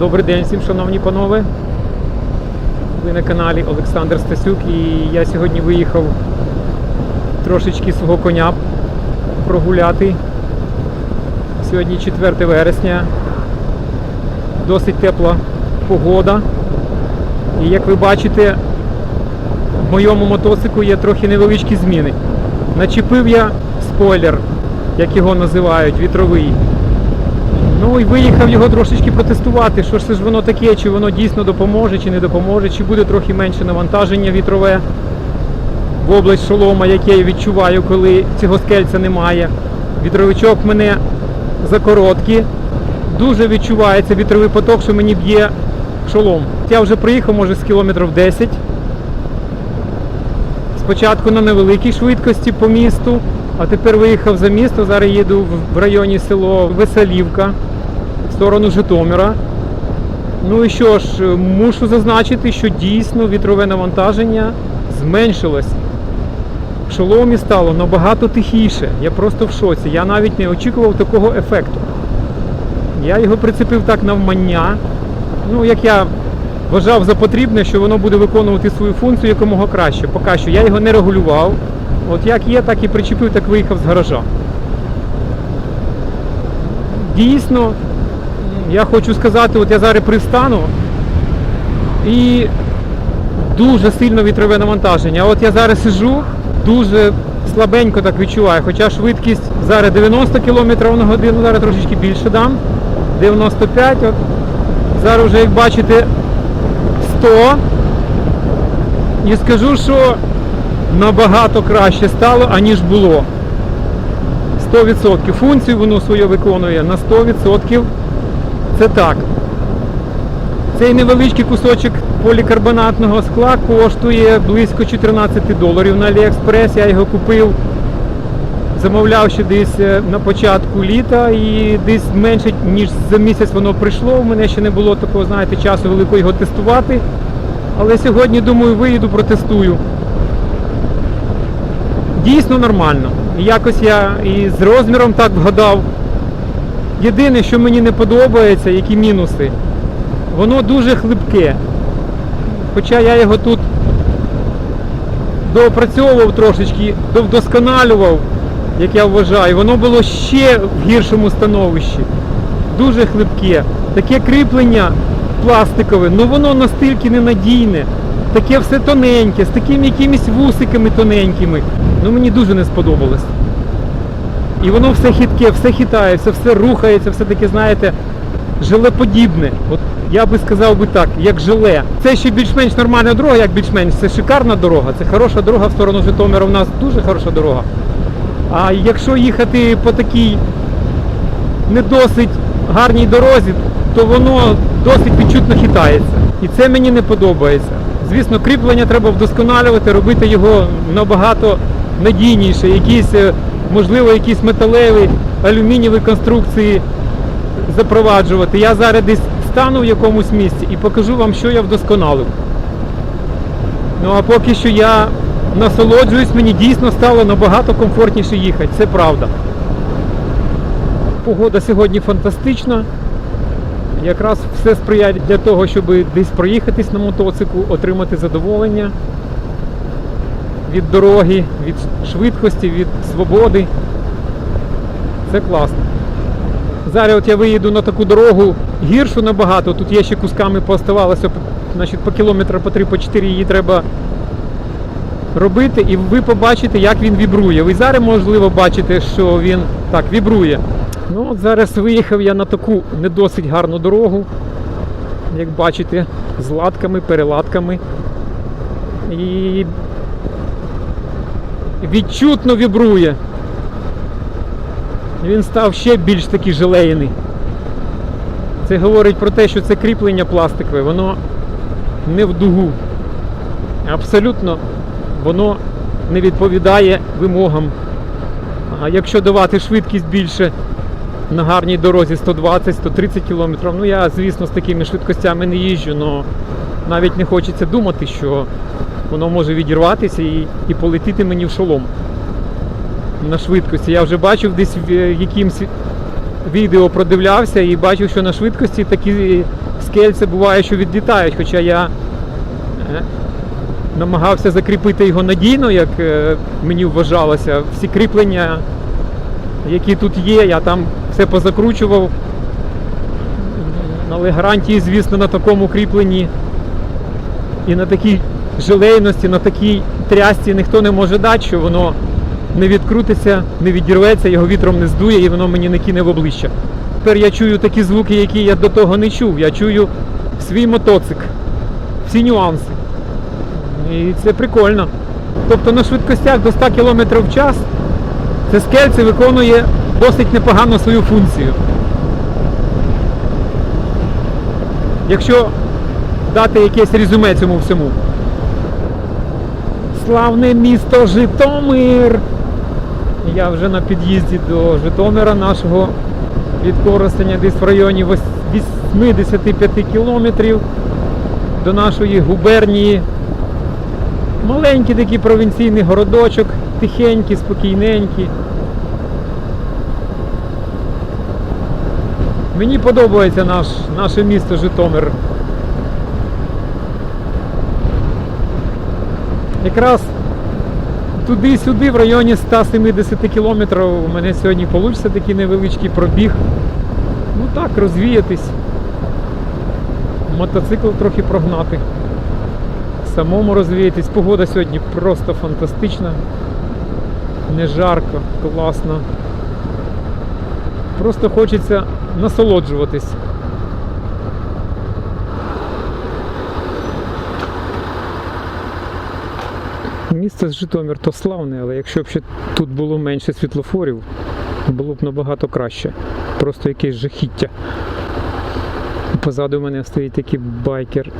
Добрий день всім, шановні панове. Ви на каналі Олександр Стасюк і я сьогодні виїхав трошечки свого коня прогуляти. Сьогодні 4 вересня. Досить тепла погода. І як ви бачите, в моєму мотоциклу є трохи невеличкі зміни. Начепив я спойлер, як його називають, вітровий. Ну і виїхав його трошечки протестувати, що ж це ж воно таке, чи воно дійсно допоможе, чи не допоможе, чи буде трохи менше навантаження вітрове в область шолома, яке я відчуваю, коли цього скельця немає. Вітровичок мене закороткий, дуже відчувається вітровий поток, що мені б'є шолом. Я вже приїхав, може, з кілометрів 10. Спочатку на невеликій швидкості по місту, а тепер виїхав за місто. Зараз їду в- районі село Веселівка в сторону Житомира. Ну і що ж, мушу зазначити, що дійсно вітрове навантаження зменшилось. В шоломі стало набагато тихіше. Я просто в шоці. Я навіть не очікував такого ефекту. Я його прицепив так навмання. Ну, як я вважав за потрібне, що воно буде виконувати свою функцію якомога краще. Поки що я його не регулював. От як є, так і причепив, так виїхав з гаража. Дійсно, я хочу сказати, от я зараз пристану і дуже сильно вітрове навантаження. А от я зараз сижу, дуже слабенько так відчуваю, хоча швидкість зараз 90 км на годину, зараз трошечки більше дам. 95, от зараз вже як бачите 100. І скажу, що набагато краще стало, аніж було. 100%. Функцію воно свою виконує на 100%. Це так. Цей невеличкий кусочок полікарбонатного скла коштує близько 14 доларів на Аліекспрес. Я його купив, замовляв ще десь е, на початку літа і десь менше, ніж за місяць воно прийшло. У мене ще не було такого, знаєте, часу великого його тестувати. Але сьогодні, думаю, виїду, протестую. Дійсно нормально. Якось я і з розміром так вгадав. Єдине, що мені не подобається, які мінуси, воно дуже хлипке. Хоча я його тут доопрацьовував трошечки, довдосконалював, як я вважаю, воно було ще в гіршому становищі. Дуже хлипке. Таке кріплення пластикове, ну воно настільки ненадійне, таке все тоненьке, з такими якимись вусиками тоненькими. Ну мені дуже не сподобалось. І воно все хитке, все хитається, все рухається, все таке, знаєте, желеподібне. От я би сказав би так, як желе. Це ще більш-менш нормальна дорога, як більш-менш. Це шикарна дорога, це хороша дорога в сторону Житомира. У нас дуже хороша дорога. А якщо їхати по такій не досить гарній дорозі, то воно досить відчутно хитається. І це мені не подобається. Звісно, кріплення треба вдосконалювати, робити його набагато надійніше, якісь, е, можливо, якісь металеві, алюмінієві конструкції запроваджувати. Я зараз десь стану в якомусь місці і покажу вам, що я вдосконалив. Ну а поки що я насолоджуюсь, мені дійсно стало набагато комфортніше їхати, це правда. Погода сьогодні фантастична. Якраз все сприяє для того, щоб десь проїхатись на мотоциклу, отримати задоволення від дороги, від швидкості, від свободи. Це класно. Зараз от я виїду на таку дорогу гіршу набагато. Тут є ще кусками пооставалося, значить по кілометра по 3 по 4 її треба робити, і ви побачите, як він вібрує. Ви зараз, можливо, бачите, що він так вібрує. Ну от зараз виїхав я на таку не досить гарну дорогу, як бачите, з латками, переладками. І відчутно вібрує. Він став ще більш такий желейний. Це говорить про те, що це кріплення пластикове, воно не в дугу. Абсолютно воно не відповідає вимогам. А якщо давати швидкість більше на гарній дорозі 120-130 км, ну я, звісно, з такими швидкостями не їжджу, але навіть не хочеться думати, що воно може відірватися і, і полетіти мені в шолом на швидкості. Я вже бачив десь в е, якимсь відео продивлявся і бачив, що на швидкості такі скельце буває, що відлітають, хоча я е, намагався закріпити його надійно, як е, мені вважалося. Всі кріплення, які тут є, я там все позакручував. Але гарантії, звісно, на такому кріпленні і на такій желейності, на такій трясці ніхто не може дати, що воно не відкрутиться, не відірветься, його вітром не здує і воно мені не кине в обличчя. Тепер я чую такі звуки, які я до того не чув. Я чую свій мотоцик, всі нюанси. І це прикольно. Тобто на швидкостях до 100 км в час це скельце виконує досить непогано свою функцію. Якщо дати якесь резюме цьому всьому. Славне місто Житомир! Я вже на під'їзді до Житомира нашого від Коростеня десь в районі 85 кілометрів до нашої губернії. Маленький такий провінційний городочок, тихенький, спокійненький. Мені подобається наш, наше місто Житомир. Якраз туди-сюди в районі 170 кілометрів у мене сьогодні вийде такий невеличкий пробіг. Ну так, розвіятись. Мотоцикл трохи прогнати. Самому розвіятись. Погода сьогодні просто фантастична. Не жарко, класно. Просто хочеться насолоджуватись. Місто з Житомир то славне, але якщо б ще тут було менше світлофорів, було б набагато краще. Просто якесь жахіття. Позаду мене стоїть такий байкер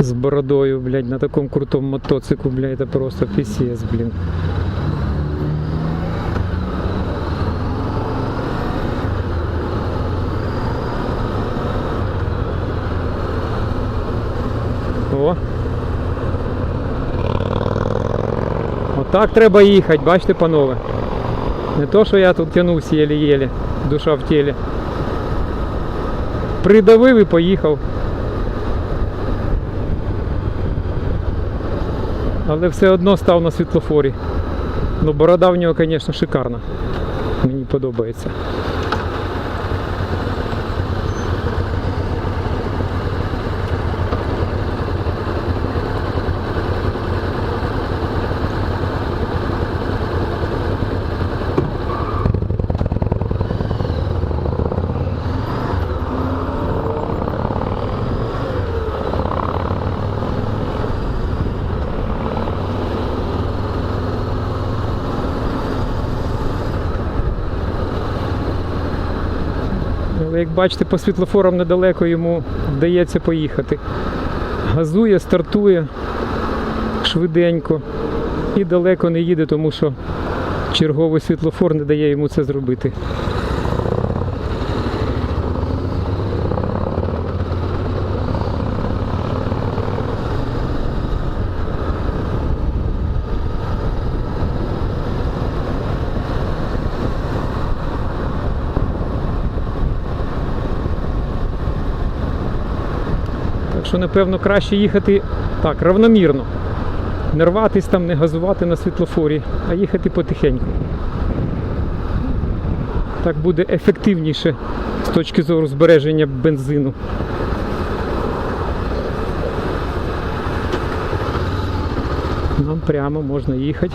з бородою, блядь, на такому крутому мотоцику, блядь, це просто пісєс, блін. О, Отак треба їхати, бачите, панове. Не то, що я тут тянусь єлі-єлі, душа в тілі. Придавив і поїхав. Але все одно став на світлофорі. Ну, борода в нього, звісно, шикарна. Мені подобається. Бачите, по світлофорам недалеко йому вдається поїхати. Газує, стартує швиденько і далеко не їде, тому що черговий світлофор не дає йому це зробити. Що, напевно, краще їхати так, равномірно. Не рватись там, не газувати на світлофорі, а їхати потихеньку. Так буде ефективніше з точки зору збереження бензину. Нам прямо можна їхати.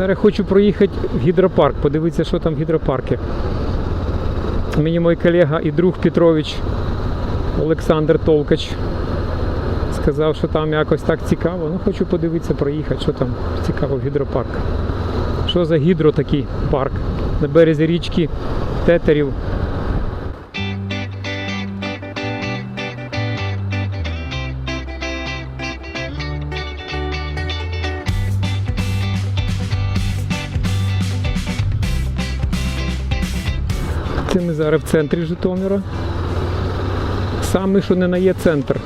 Зараз хочу проїхати в гідропарк, подивитися, що там в гідропарку. Мені мій колега і друг Петрович Олександр Толкач сказав, що там якось так цікаво. Ну, хочу подивитися, проїхати, що там цікаво в гідропарк. Що за гідро такий парк на березі річки Тетерів. Це ми зараз в центрі Житомира. Саме, що не на є центр.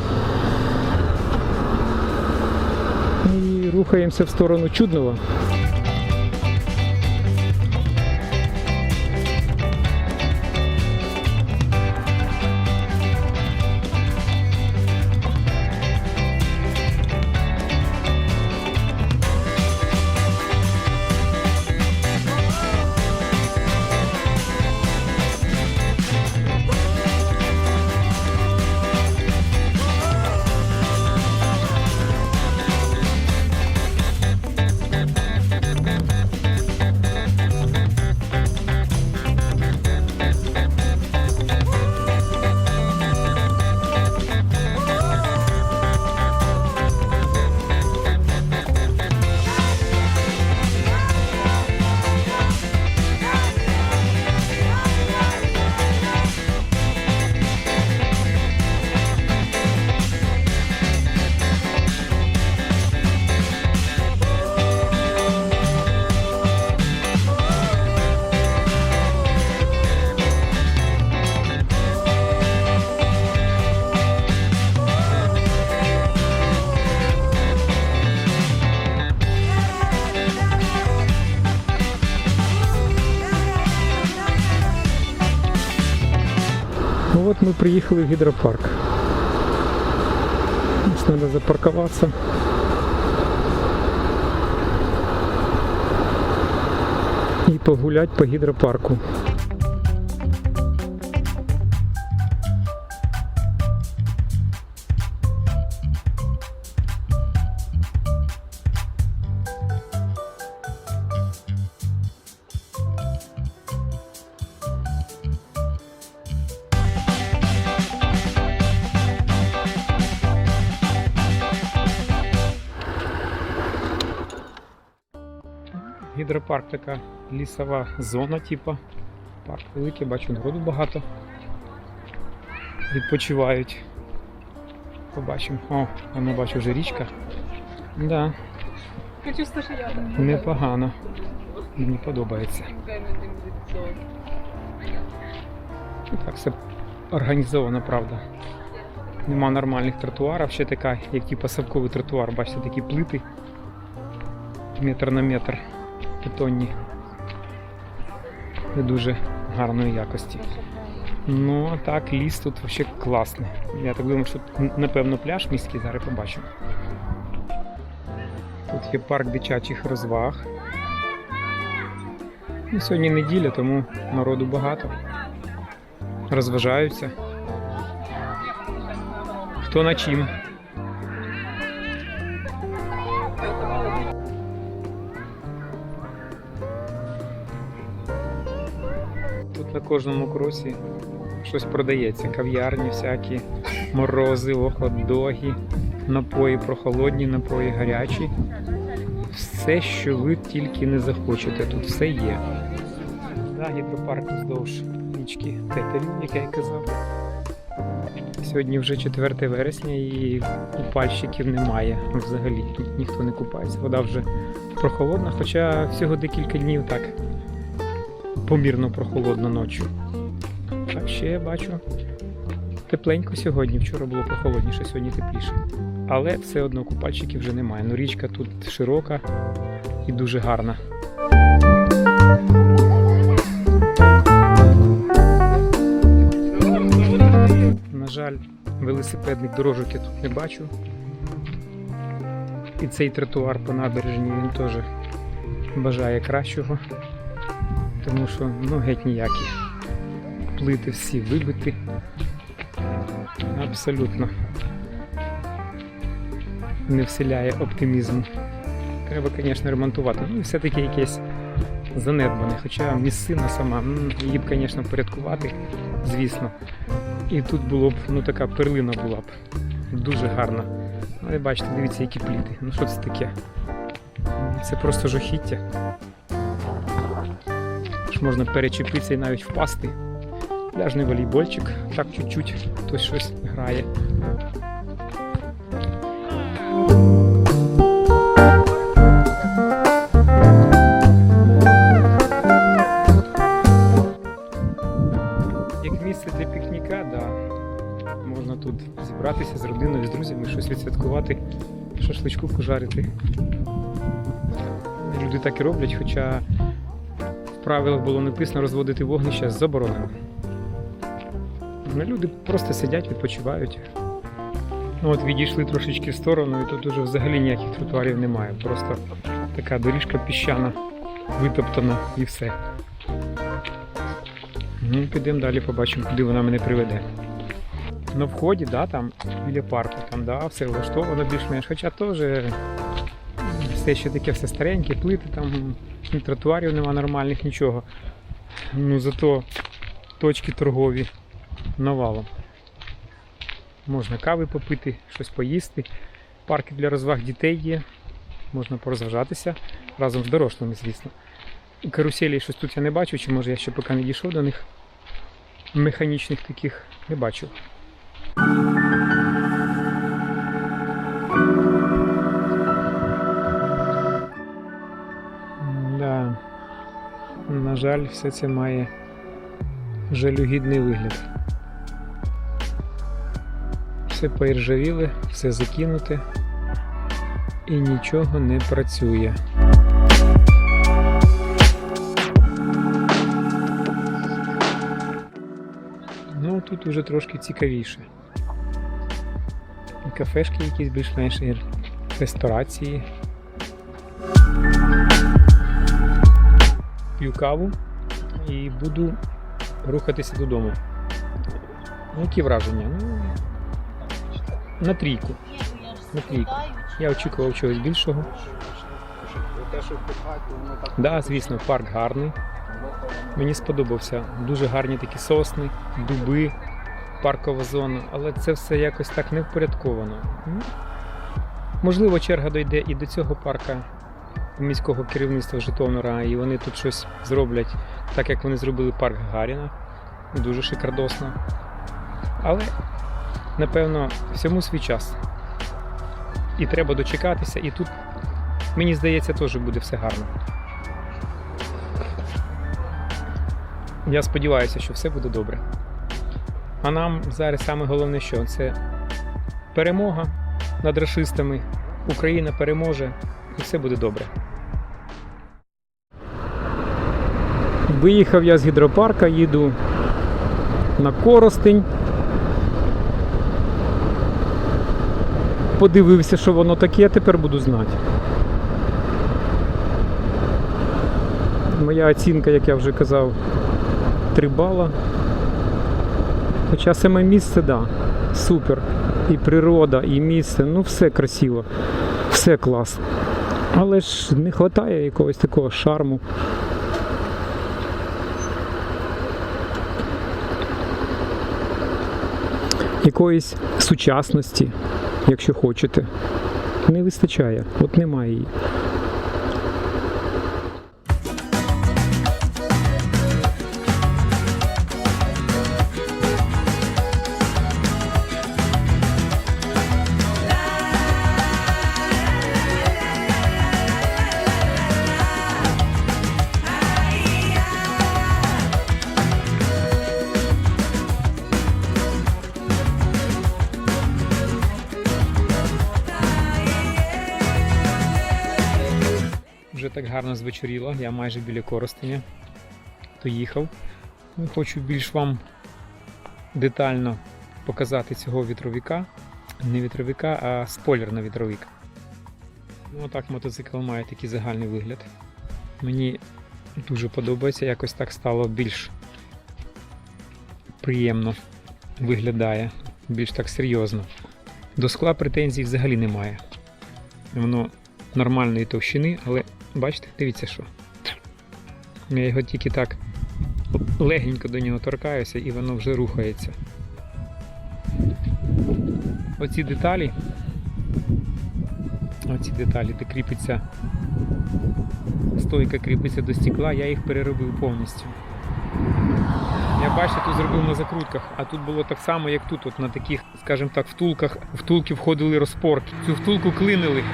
І рухаємося в сторону Чуднова. Приїхали в гідропарк. Ось треба запаркуватися. І погулять по гідропарку. Гідропарк така лісова зона, типа. Парк великий, бачу, народу багато. Відпочивають. Побачимо. О, воно бачу вже річка. Да, Хочу непогано. Мені подобається. Так все організовано, правда. Нема нормальних тротуарів, ще така, як типу садковий тротуар, бачите, такі плити. Метр на метр бетонні. Не дуже гарної якості. Ну, а так, ліс тут взагалі класний. Я так думаю, що тут, напевно, пляж міський, зараз побачимо. Тут є парк дитячих розваг. Ну, сьогодні неділя, тому народу багато. Розважаються. Хто на чим. На кожному кросі щось продається. Кав'ярні всякі, морозиво, хот-доги, напої прохолодні, напої гарячі. Все, що ви тільки не захочете, тут все є. Да, гідропарк вздовж річки Тетерів, як я і казав. Сьогодні вже 4 вересня і купальщиків немає взагалі. Ні- Ніхто не купається. Вода вже прохолодна, хоча всього декілька днів так помірно прохолодно ночі. А ще я бачу тепленько сьогодні. Вчора було прохолодніше, сьогодні тепліше. Але все одно купальщиків вже немає. Ну річка тут широка і дуже гарна. На жаль, велосипедних дорожок я тут не бачу. І цей тротуар по набережні він теж бажає кращого, тому що ну геть ніякі. Плити всі вибиті. Абсолютно не вселяє оптимізму. Треба, звісно, ремонтувати. Ну все-таки якесь занедбане. Хоча місцина сама, її б, звісно, порядкувати, звісно. І тут було б, ну така перлина була б. Дуже гарна. Але бачите, дивіться, які пліти. Ну що це таке? Це просто жахіття. Ж можна перечепитися і навіть впасти. Пляжний волейбольчик, так чуть-чуть хтось щось грає. Як місце для пікніка, да. Можна тут зібратися з родиною, з друзями, щось відсвяткувати, шашличку пожарити. Люди так і роблять, хоча правилах було написано розводити вогнище заборонено. Ну, Люди просто сидять, відпочивають. Ну, от відійшли трошечки в сторону, і тут уже взагалі ніяких тротуарів немає. Просто така доріжка піщана, витоптана і все. Ну, підемо далі, побачимо, куди вона мене приведе. На вході, да, там біля парку, там, да, все влаштовано більш-менш, хоча теж все ще таке все стареньке, плити там, ні тротуарів нема нормальних, нічого. Ну зато точки торгові навалом. Можна кави попити, щось поїсти. Парки для розваг дітей є. Можна порозважатися разом з дорослими, звісно. Каруселі щось тут я не бачу, чи може я ще поки не дійшов до них. Механічних таких не бачу. На жаль, все це має жалюгідний вигляд. Все поіржавіле, все закинуте і нічого не працює. Ну, тут уже трошки цікавіше. І кафешки якісь більш-менш ресторації. П'ю каву і буду рухатися додому. Ну, які враження? Ну, на трійку. На трійку. Я очікував чогось більшого. Так, да, звісно, парк гарний. Мені сподобався. Дуже гарні такі сосни, дуби, паркова зона, але це все якось так не впорядковано. Можливо, черга дойде і до цього парка міського керівництва Житомира, і вони тут щось зроблять, так як вони зробили парк Гагаріна. Дуже шикардосно. Але, напевно, всьому свій час. І треба дочекатися, і тут, мені здається, теж буде все гарно. Я сподіваюся, що все буде добре. А нам зараз саме головне, що це перемога над расистами. Україна переможе і все буде добре. Виїхав я з гідропарка, їду на Коростень. Подивився, що воно таке, тепер буду знати. Моя оцінка, як я вже казав, 3 бала. Хоча саме місце, да, супер. І природа, і місце, ну все красиво, все класно. Але ж не вистачає якогось такого шарму. Якоїсь сучасності, якщо хочете. Не вистачає, от немає її. Вже так гарно звечоріло, я майже біля Коростеня доїхав. Ну, Хочу більш вам детально показати цього вітровика. Не вітровика, а спойлер на вітровик. Ну, отак мотоцикл має такий загальний вигляд. Мені дуже подобається, якось так стало більш приємно виглядає, більш так серйозно. До скла претензій взагалі немає. Воно нормальної товщини, але бачите, дивіться що. Я його тільки так легенько до нього торкаюся і воно вже рухається. Оці деталі, оці деталі, де кріпиться, стойка кріпиться до стекла, я їх переробив повністю. Я бачите, тут зробив на закрутках, а тут було так само, як тут, от на таких, скажімо так, втулках, втулки входили розпорки. Цю втулку клинили,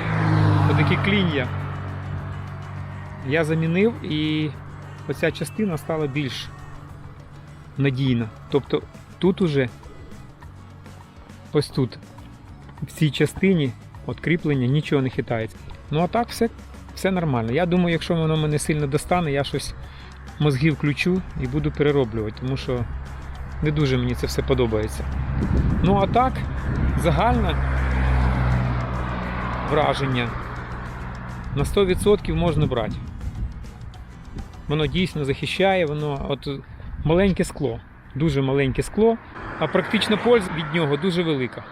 отакі клін'я. Я замінив і оця частина стала більш надійна. Тобто тут уже ось тут, в цій частині от кріплення нічого не хитається. Ну а так все, все нормально. Я думаю, якщо воно мене сильно достане, я щось мозги включу і буду перероблювати, тому що не дуже мені це все подобається. Ну а так, загальне враження на 100% можна брати. Воно дійсно захищає, воно от маленьке скло, дуже маленьке скло, а практична польза від нього дуже велика.